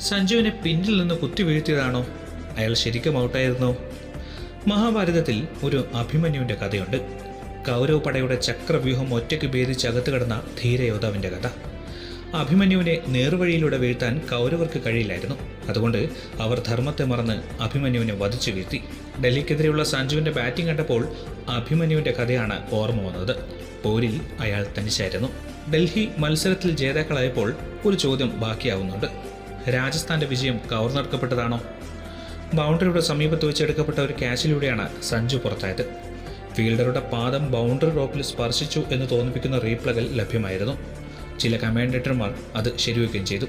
സഞ്ജുവിനെ പിന്നിൽ നിന്ന് കുത്തി വീഴ്ത്തിയതാണോ? അയാൾ ശരിക്കും ഔട്ടായിരുന്നോ? മഹാഭാരതത്തിൽ ഒരു അഭിമന്യുവിന്റെ കഥയുണ്ട്. കൗരവ പടയുടെ ചക്രവ്യൂഹം ഒറ്റയ്ക്ക് ഭേദിച്ച് അകത്ത് കിടന്ന ധീരയോദ്ധാവിന്റെ കഥ. അഭിമന്യുവിനെ നേർവഴിയിലൂടെ വീഴ്ത്താൻ കൗരവർക്ക് കഴിയില്ലായിരുന്നു. അതുകൊണ്ട് അവർ ധർമ്മത്തെ മറന്ന് അഭിമന്യുവിനെ വധിച്ചു വീഴ്ത്തി. ഡൽഹിക്കെതിരെയുള്ള സഞ്ജുവിന്റെ ബാറ്റിംഗ് കണ്ടപ്പോൾ അഭിമന്യുവിന്റെ കഥയാണ് ഓർമ്മ വന്നത്. പോരിൽ അയാൾ തനിച്ചായിരുന്നു. ഡൽഹി മത്സരത്തിൽ ജേതാക്കളായപ്പോൾ ഒരു ചോദ്യം ബാക്കിയാവുന്നുണ്ട്. രാജസ്ഥാന്റെ വിജയം കവർന്നെടുക്കപ്പെട്ടതാണോ ബൗണ്ടറിയുടെ സമീപത്ത് വെച്ചെടുക്കപ്പെട്ട ഒരു ക്യാച്ചിലൂടെയാണ് സഞ്ജു പുറത്തായത്. ഫീൽഡറുടെ പാദം ബൗണ്ടറി റോപ്പിൽ സ്പർശിച്ചു എന്ന് തോന്നിപ്പിക്കുന്ന റീപ്ലകൾ ലഭ്യമായിരുന്നു. ചില കമാൻഡേറ്റർമാർ അത് ശരിവെക്കുകയും ചെയ്തു.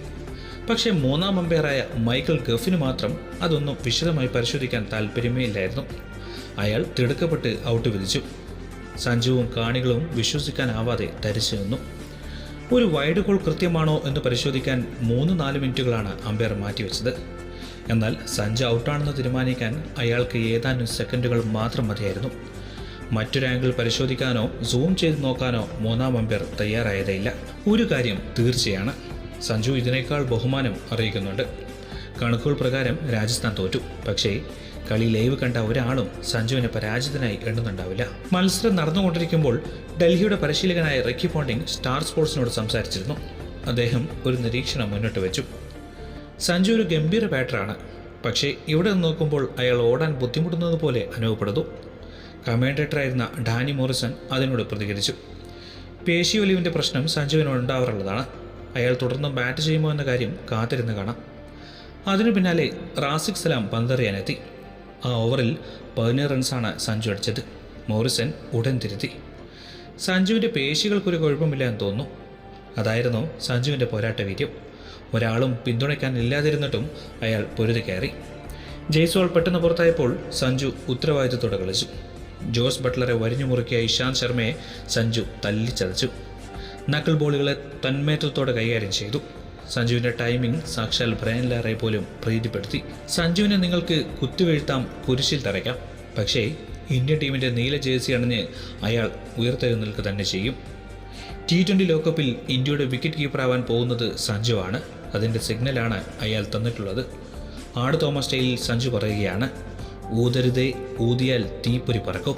പക്ഷേ മൂന്നാം അമ്പയറായ മൈക്കിൾ ഗഫിന് മാത്രം അതൊന്നും വിശദമായി പരിശോധിക്കാൻ താല്പര്യമേ ഇല്ലായിരുന്നു. അയാൾ തിടുക്കപ്പെട്ട് ഔട്ട് വിധിച്ചു. സഞ്ജുവും കാണികളും വിശ്വസിക്കാനാവാതെ തരിച്ചു നിന്നു. ഒരു വൈഡ് കോൾ കൃത്യമാണോ എന്ന് പരിശോധിക്കാൻ മൂന്ന് നാല് മിനിറ്റുകളാണ് അമ്പയർ മാറ്റിവെച്ചത്. എന്നാൽ സഞ്ജു ഔട്ടാണെന്ന് തീരുമാനിക്കാൻ അയാൾക്ക് ഏതാനും സെക്കൻഡുകൾ മാത്രം മതിയായിരുന്നു. മറ്റൊരു ആംഗിൾ പരിശോധിക്കാനോ സൂം ചെയ്ത് നോക്കാനോ മൂന്നാം അമ്പയർ തയ്യാറായതേയില്ല. ഒരു കാര്യം തീർച്ചയാണ്. സഞ്ജു ഇതിനേക്കാൾ ബഹുമാനം അറിയിക്കുന്നുണ്ട്. കണക്കുകൾ പ്രകാരം രാജസ്ഥാൻ തോറ്റു. പക്ഷേ കളി ലൈവ് കണ്ട ഒരാളും സഞ്ജുവിനെ പരാജിതനായി എണ്ണുന്നുണ്ടാവില്ല. മത്സരം നടന്നുകൊണ്ടിരിക്കുമ്പോൾ ഡൽഹിയുടെ പരിശീലകനായ റക്കി പോണ്ടിങ് സ്റ്റാർ സ്പോർട്സിനോട് സംസാരിച്ചിരുന്നു. അദ്ദേഹം ഒരു നിരീക്ഷണം മുന്നോട്ട് വെച്ചു. സഞ്ജു ഒരു ഗംഭീര ബാറ്ററാണ് പക്ഷേ ഇവിടെ നിന്ന് നോക്കുമ്പോൾ അയാൾ ഓടാൻ ബുദ്ധിമുട്ടുന്നത് പോലെ അനുഭവപ്പെടുന്നു. കമാൻഡേറ്ററായിരുന്ന ഡാനി മോറിസൺ അതിനോട് പ്രതികരിച്ചു. പേശി ഒലിവിന്റെ പ്രശ്നം സഞ്ജുവിനോട് ഉണ്ടാവാറുള്ളതാണ്. അയാൾ തുടർന്നും ബാറ്റ് ചെയ്യുമോ എന്ന കാര്യം കാത്തിരുന്ന് കാണാം. അതിനു പിന്നാലെ റാസിക് സലാം പന്തെറിയാനെത്തി. ആ ഓവറിൽ പതിനേഴ് റൺസാണ് സഞ്ജു അടിച്ചത്. മോറിസൺ ഉടൻ തിരുത്തി. സഞ്ജുവിന്റെ പേശികൾക്കൊരു കുഴപ്പമില്ല എന്ന് തോന്നുന്നു. അതായിരുന്നു സഞ്ജുവിന്റെ പോരാട്ട വീര്യം. ഒരാളും പിന്തുണയ്ക്കാൻ ഇല്ലാതിരുന്നിട്ടും അയാൾ പൊരുതി കയറി. ജയ്സ്വാൾ പെട്ടെന്ന് പുറത്തായപ്പോൾ സഞ്ജു ഉത്തരവാദിത്തത്തോടെ കളിച്ചു. ജോസ് ബട്ട്ലറെ വരിഞ്ഞു മുറുക്കിയ ഇഷാന്ത് ശർമ്മയെ സഞ്ജു തല്ലിച്ചതച്ചു. നക്കിൾ ബോളുകളെ തന്മേറ്റത്തോടെ കൈകാര്യം ചെയ്തു. സഞ്ജുവിന്റെ ടൈമിംഗ് സാക്ഷാൽ ബ്രയൻ ലാറെ പോലും പ്രീതിപ്പെടുത്തി. സഞ്ജുവിനെ നിങ്ങൾക്ക് കുത്തിവീഴ്ത്താം കുരിശിൽ തറയ്ക്കാം. പക്ഷേ ഇന്ത്യൻ ടീമിന്റെ നീല ജേഴ്സി അണിഞ്ഞ് അയാൾ ഉയർത്തെഴുന്നേൽക്കുക തന്നെ ചെയ്യും. ടി ട്വന്റി ലോകകപ്പിൽ ഇന്ത്യയുടെ വിക്കറ്റ് കീപ്പറാവാൻ പോകുന്നത് സഞ്ജുവാണ്. അതിന്റെ സിഗ്നലാണ് അയാൾ തന്നിട്ടുള്ളത്. ആട് തോമസ് സ്റ്റൈലിൽ സഞ്ജു പറയുകയാണ് ഊതരുതേ ഊതിയാൽ തീപ്പൊരി പറക്കും.